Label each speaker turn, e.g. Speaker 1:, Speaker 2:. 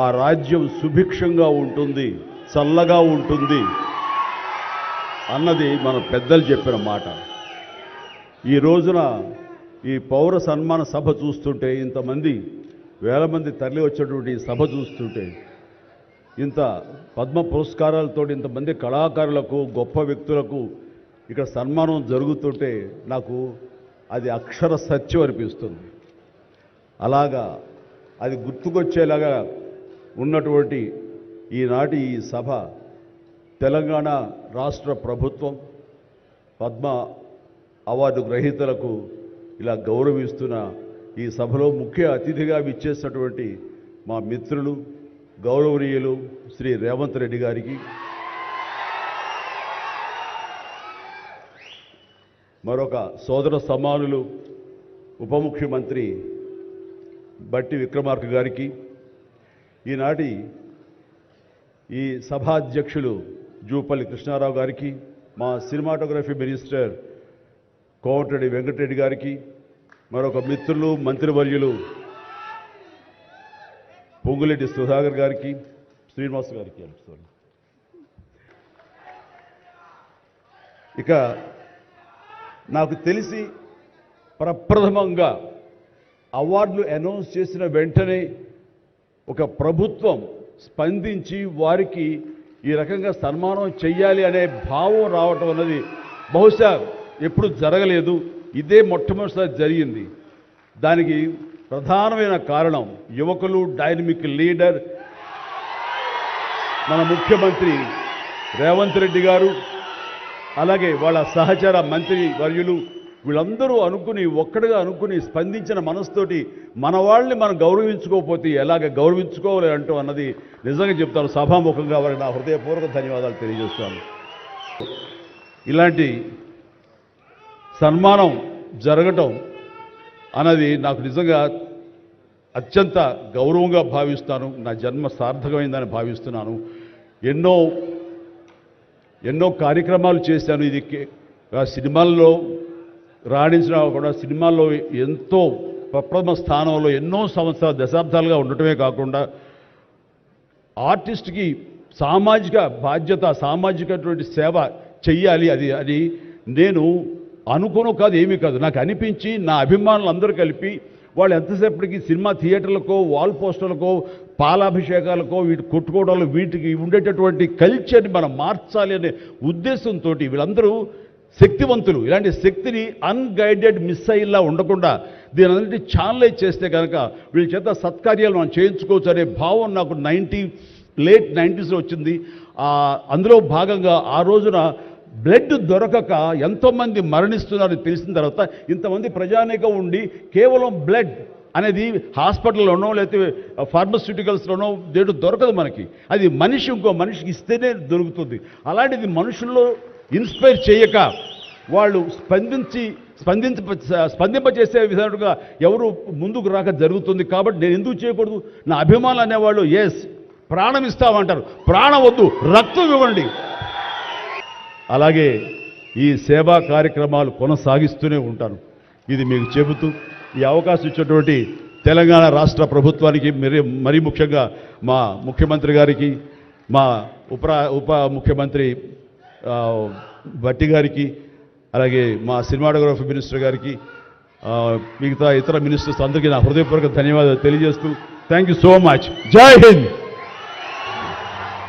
Speaker 1: ఆ రాజ్యం సుభిక్షంగా ఉంటుంది చల్లగా ఉంటుంది అన్నది మన పెద్దలు చెప్పిన మాట. ఈ రోజున ఈ పౌర సన్మాన సభ చూస్తుంటే ఇంతమంది వేల మంది తరలి వచ్చేటువంటి ఈ సభ చూస్తుంటే ఇంత పద్మ పురస్కారాలతో ఇంతమంది కళాకారులకు గొప్ప వ్యక్తులకు ఇక్కడ సన్మానం జరుగుతుంటే నాకు అది అక్షర సత్యం అనిపిస్తుంది. అలాగా అది గుర్తుకొచ్చేలాగా ఉన్నటువంటి ఈనాటి ఈ సభ తెలంగాణ రాష్ట్ర ప్రభుత్వం పద్మ అవార్డు గ్రహీతలకు ఇలా గౌరవిస్తున్న ఈ సభలో ముఖ్య అతిథిగా విచ్చేసినటువంటి మా మిత్రులు గౌరవనీయులు శ్రీ రేవంత్ రెడ్డి గారికి. మరొక సోదర సమానులు ఉప ముఖ్యమంత్రి బట్టి విక్రమార్క గారికి ఈనాటి ఈ సభాధ్యక్షులు జూపల్లి కృష్ణారావు గారికి మా సినిమాటోగ్రఫీ మినిస్టర్ కోమటిరెడ్డి వెంకటరెడ్డి గారికి మరొక మిత్రులు మంత్రివర్యులు పొంగులెడ్డి సుధాకర్ గారికి శ్రీనివాస్ గారికి ఇక నాకు తెలిసి ప్రప్రథమంగా అవార్డులు అనౌన్స్ చేసిన వెంటనే ఒక ప్రభుత్వం స్పందించి వారికి ఈ రకంగా సన్మానం చెయ్యాలి అనే భావం రావటం అన్నది బహుశా ఎప్పుడు జరగలేదు. ఇదే మొట్టమొదటిసారి జరిగింది. దానికి ప్రధానమైన కారణం యువకులు డైనమిక్ లీడర్ మన ముఖ్యమంత్రి రేవంత్ రెడ్డి గారు అలాగే వాళ్ళ సహచర మంత్రి వర్యులు వీళ్ళందరూ అనుకుని ఒక్కడిగా అనుకుని స్పందించిన మనసుతోటి మన వాళ్ళని మనం గౌరవించుకోకపోతే ఎలాగ గౌరవించుకోవాలి అంటూ అన్నది నిజంగా చెప్తాను. సభాముఖంగా వారికి నా హృదయపూర్వక ధన్యవాదాలు తెలియజేస్తాను ఇలాంటి సన్మానం జరగటం అన్నది నాకు నిజంగా అత్యంత గౌరవంగా భావిస్తాను. నా జన్మ సార్థకమైందని భావిస్తున్నాను. ఎన్నో ఎన్నో కార్యక్రమాలు చేశాను. ఇది సినిమాల్లో రాణించిన కూడా సినిమాల్లో ఎంతో ప్రప్రథమ స్థానంలో ఎన్నో సంవత్సరాలు దశాబ్దాలుగా ఉండటమే కాకుండా ఆర్టిస్ట్కి సామాజిక బాధ్యత సామాజికటువంటి సేవ చెయ్యాలి అది అది నేను అనుకోను కాదు ఏమీ కాదు. నాకు అనిపించి నా అభిమానులు అందరూ కలిపి వాళ్ళు ఎంతసేపటికి సినిమా థియేటర్లకో వాల్ పోస్టర్లకో పాలాభిషేకాలకో వీటి కొట్టుకోవడాలు వీటికి ఉండేటటువంటి కల్చర్ని మనం మార్చాలి అనే ఉద్దేశంతో వీళ్ళందరూ శక్తివంతులు. ఇలాంటి శక్తిని అన్గైడెడ్ మిస్సైల్లా ఉండకుండా దీని అన్నిటి ఛానలైజ్ చేస్తే కనుక వీళ్ళ చేత సత్కార్యాలు మనం చేయించుకోవచ్చు అనే భావం నాకు నైంటీ లేట్ నైంటీస్లో వచ్చింది. అందులో భాగంగా ఆ రోజున బ్లడ్ దొరకక ఎంతోమంది మరణిస్తున్నారని తెలిసిన తర్వాత ఇంతమంది ప్రజానేకం ఉండి కేవలం బ్లడ్ అనేది హాస్పిటల్లోనో లేకపోతే ఫార్మస్యూటికల్స్లోనో దేడు దొరకదు మనకి. అది మనిషి ఇంకో మనిషికి ఇస్తేనే దొరుకుతుంది. అలాంటిది మనుషుల్లో ఇన్స్పైర్ చేయక వాళ్ళు స్పందించి స్పందించ స్పందింపజేసే విధంగా ఎవరు ముందుకు రాక జరుగుతుంది. కాబట్టి నేను ఎందుకు చేయకూడదు? నా అభిమానులు అనేవాళ్ళు ఎస్ ప్రాణం ఇస్తామంటారు. ప్రాణం వద్దు రక్తం ఇవ్వండి. అలాగే ఈ సేవా కార్యక్రమాలు కొనసాగిస్తూనే ఉంటాను. ఇది మీకు చెబుతూ ఈ అవకాశం ఇచ్చేటువంటి తెలంగాణ రాష్ట్ర ప్రభుత్వానికి మరి మరీ ముఖ్యంగా మా ముఖ్యమంత్రి గారికి మా ఉపరా ఉప ముఖ్యమంత్రి భట్టి గారికి అలాగే మా సినిమాటోగ్రఫీ మినిస్టర్ గారికి మిగతా ఇతర మినిస్టర్స్ అందరికీ నా హృదయపూర్వక ధన్యవాదాలు తెలియజేస్తూ థ్యాంక్ యూ సో మచ్. జై హింద్!